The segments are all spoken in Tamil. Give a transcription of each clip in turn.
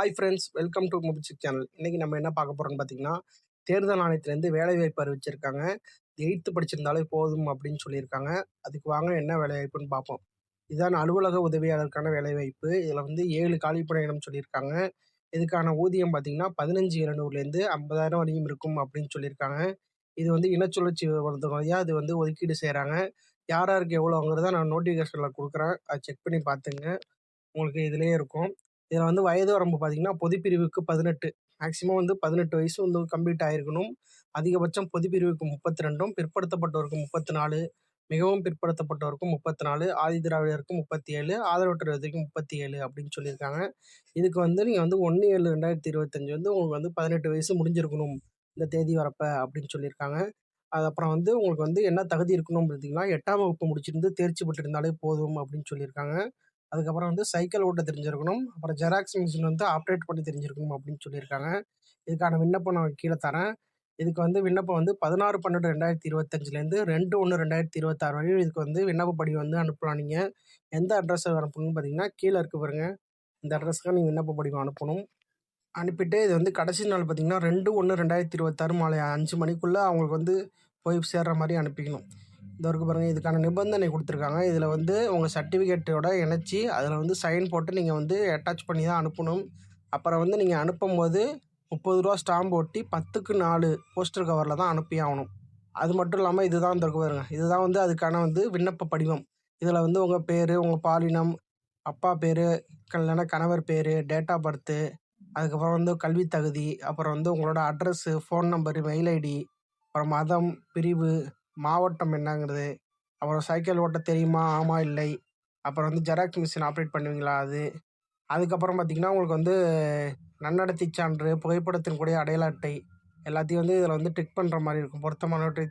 ஹாய் ஃப்ரெண்ட்ஸ் வெல்கம் டு முபிச்சிக் சேனல் இன்றைக்கி நம்ம என்ன பார்க்க போகிறோம்னு பார்த்தீங்கன்னா தேர்தல் ஆணையத்திலேருந்து வேலைவாய்ப்பு அறிவிச்சிருக்காங்க. எயித்து படிச்சிருந்தாலே போதும் அப்படின்னு சொல்லியிருக்காங்க. அதுக்கு வாங்க என்ன வேலைவாய்ப்புன்னு பார்ப்போம். இதுதான் அலுவலக உதவியாளருக்கான வேலைவாய்ப்பு. இதில் வந்து ஏழு காலிப்பணியிடம் சொல்லியிருக்காங்க. இதுக்கான ஊதியம் பார்த்தீங்கன்னா பதினஞ்சு இரநூறுலேருந்து ஐம்பதாயிரம் வரையும் இருக்கும் அப்படின்னு சொல்லியிருக்காங்க. இது வந்து இனச்சுழற்சி வழியாக இது வந்து ஒதுக்கீடு செய்கிறாங்க யார் யாருக்கு எவ்வளோங்கிறத நான் நோட்டிஃபிகேஷனில் கொடுக்குறேன். அதை செக் பண்ணி பார்த்துங்க உங்களுக்கு இதிலே இருக்கும். இதில் வந்து வயது வரம்பு பார்த்தீங்கன்னா பொதுப்பிரிவுக்கு பதினெட்டு. மேக்ஸிமம் வந்து பதினெட்டு வயசு வந்து கம்ப்ளீட் ஆகிருக்கணும் அதிகபட்சம் பொதுப்பிரிவுக்கு முப்பத்தி ரெண்டும் பிற்படுத்தப்பட்டவருக்கு முப்பத்தி நாலு மிகவும் பிற்படுத்தப்பட்டவருக்கும் முப்பத்தி நாலு ஆதி திராவிடருக்கு முப்பத்தி ஏழு ஆதரவற்ற விதைக்கு முப்பத்தி ஏழு அப்படின்னு சொல்லியிருக்காங்க. இதுக்கு வந்து நீங்கள் வந்து ஒன்று ஏழு ரெண்டாயிரத்தி இருபத்தஞ்சி வந்து உங்களுக்கு வந்து பதினெட்டு வயசு முடிஞ்சிருக்கணும் இந்த தேதி வரப்போ அப்படின்னு சொல்லியிருக்காங்க. அது அப்புறம் வந்து உங்களுக்கு வந்து என்ன தகுதி இருக்கணும் பார்த்தீங்கன்னா எட்டாம் வகுப்பு முடிச்சிருந்து தேர்ச்சி பெற்றிருந்தாலே போதும் அப்படின்னு சொல்லியிருக்காங்க. அதுக்கப்புறம் வந்து சைக்கிள் ஓட்ட தெரிஞ்சிருக்கணும். அப்புறம் ஜெராக்ஸ் மிஷின் வந்து ஆப்ரேட் பண்ணி தெரிஞ்சிருக்கணும் அப்படின்னு சொல்லியிருக்காங்க. இதுக்கான விண்ணப்பம் நான் கீழே தரேன். இதுக்கு வந்து விண்ணப்பம் வந்து பதினாறு பன்னெண்டு ரெண்டாயிரத்தி இருபத்தஞ்சிலேருந்து ரெண்டு ஒன்று ரெண்டாயிரத்தி இருபத்தாறு வரையும் இதுக்கு வந்து விண்ணப்ப படிவம் வந்து அனுப்பலாம் நீங்கள் எந்த அட்ரஸ் அனுப்பணும்னு பார்த்தீங்கன்னா கீழே இருக்க பாருங்க. இந்த அட்ரஸ்க்கு நீங்கள் விண்ணப்ப படிவம் அனுப்பணும். அனுப்பிட்டு இது வந்து கடைசி நாள் பார்த்தீங்கன்னா ரெண்டு ஒன்று ரெண்டாயிரத்தி இருபத்தாறு மாலை அஞ்சு மணிக்குள்ளே அவங்களுக்கு வந்து போய் சேர்ற மாதிரி அனுப்பிக்கணும். இந்த வரைக்கும் பாருங்கள் இதுக்கான நிபந்தனை கொடுத்துருக்காங்க. இதில் வந்து உங்கள் சர்டிஃபிகேட்டோட இணைச்சி அதில் வந்து சைன் போட்டு நீங்கள் வந்து அட்டாச் பண்ணி தான் அனுப்பணும். அப்புறம் வந்து நீங்கள் அனுப்பும் போது முப்பது ரூபா ஸ்டாம்ப் ஒட்டி பத்துக்கு நாலு போஸ்டர் கவரில் தான் அனுப்பி ஆகணும். அது மட்டும் இல்லாமல் இதுதான் இந்த இருக்கு பாருங்க. இதுதான் வந்து அதுக்கான வந்து விண்ணப்ப படிவம். இதில் வந்து உங்கள் பேர் உங்கள் பாலினம் அப்பா பேர் இல்லைன்னா கணவர் பேர் டேட் ஆஃப் பர்த்து அதுக்கப்புறம் வந்து கல்வி தகுதி அப்புறம் வந்து உங்களோட address phone number mail ID அப்புறம் மதம் பிரிவு மாவட்டம் என்னங்கிறது? அப்புறம் சைக்கிள் ஓட்ட தெரியுமா? ஆமாம் இல்லை. அப்புறம் வந்து ஜெராக்ஸ் மிஷின் ஆப்ரேட் பண்ணுவீங்களா? அது. அதுக்கப்புறம் பார்த்திங்கன்னா உங்களுக்கு வந்து நன்னடத்தை சான்று புகைப்படத்தின் கூடிய அடையாள அட்டை எல்லாத்தையும் வந்து இதில் வந்து டிக் பண்ணுற மாதிரி இருக்கும். பொருத்தமானவற்றை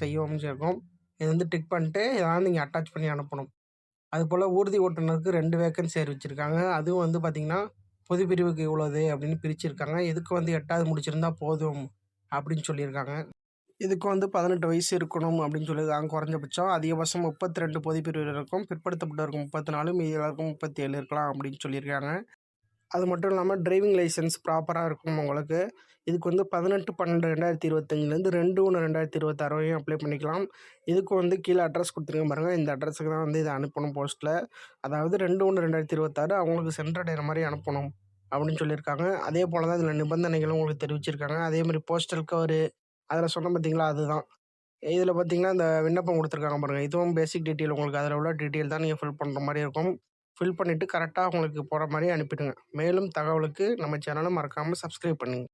செய்வோம்னு இருக்கும் இது வந்து டிக் பண்ணிட்டு இதெல்லாம் நீங்கள் அட்டாச் பண்ணி அனுப்பணும். அதுபோல் ஊர்தி ஓட்டுநருக்கு ரெண்டு வேக்கன்சி அறிவிச்சிருக்காங்க அதுவும் வந்து பார்த்திங்கன்னா பொது பிரிவுக்கு இவ்வளோது அப்படின்னு பிரிச்சிருக்காங்க. இதுக்கு வந்து எட்டாவது முடிச்சிருந்தா போதும் அப்படின்னு சொல்லியிருக்காங்க. இதுக்கு வந்து பதினெட்டு வயசு இருக்கணும் அப்படின்னு சொல்லியிருக்காங்க குறைஞ்சபட்சம். அதிகபட்சம் முப்பத்தி ரெண்டு பொதுப்பிரிவு இருக்கும். பிற்படுத்தப்பட்டவருக்கு முப்பத்தி நாலு மீதி எல்லாருக்கும் முப்பத்தி ஏழு இருக்கலாம் அப்படின்னு சொல்லியிருக்காங்க. அது மட்டும் இல்லாமல் டிரைவிங் லைசன்ஸ் ப்ராப்பராக இருக்கும் உங்களுக்கு. இதுக்கு வந்து பதினெட்டு பன்னெண்டு ரெண்டாயிரத்தி இருபத்தஞ்சிலேருந்து ரெண்டு ஒன்று ரெண்டாயிரத்தி இருபத்தாறு வரையும் அப்ளை பண்ணிக்கலாம். இதுக்கு வந்து கீழே அட்ரஸ் கொடுத்துருங்க பாருங்கள் இந்த அட்ரஸுக்கு தான் வந்து இதை அனுப்பணும் போஸ்ட்டில் அதாவது ரெண்டு ஒன்று ரெண்டாயிரத்தி இருபத்தாறு அவங்களுக்கு சென்றடைகிற மாதிரி அனுப்பணும் அப்படின்னு சொல்லியிருக்காங்க. அதே போல் தான் இதில் நிபந்தனைகளும் உங்களுக்கு தெரிவிச்சிருக்காங்க. அதே மாதிரி போஸ்டல் கவரு அதில் சொன்னேன் பார்த்தீங்களா அதுதான். இதில் பார்த்தீங்கன்னா இந்த விண்ணப்பம் கொடுத்துருக்காங்க பாருங்கள் இதுவும் பேசிக் டீட்டெயில் உங்களுக்கு அதில் உள்ள டீட்டெயில் தான் நீங்கள் ஃபில் பண்ணுற மாதிரி இருக்கும். ஃபில் பண்ணிவிட்டு கரெக்டாக உங்களுக்கு போகிற மாதிரி அனுப்பிவிடுங்க மேலும் தகவலுக்கு நம்ம சேனலை மறக்காமல் சப்ஸ்கிரைப் பண்ணுங்கள்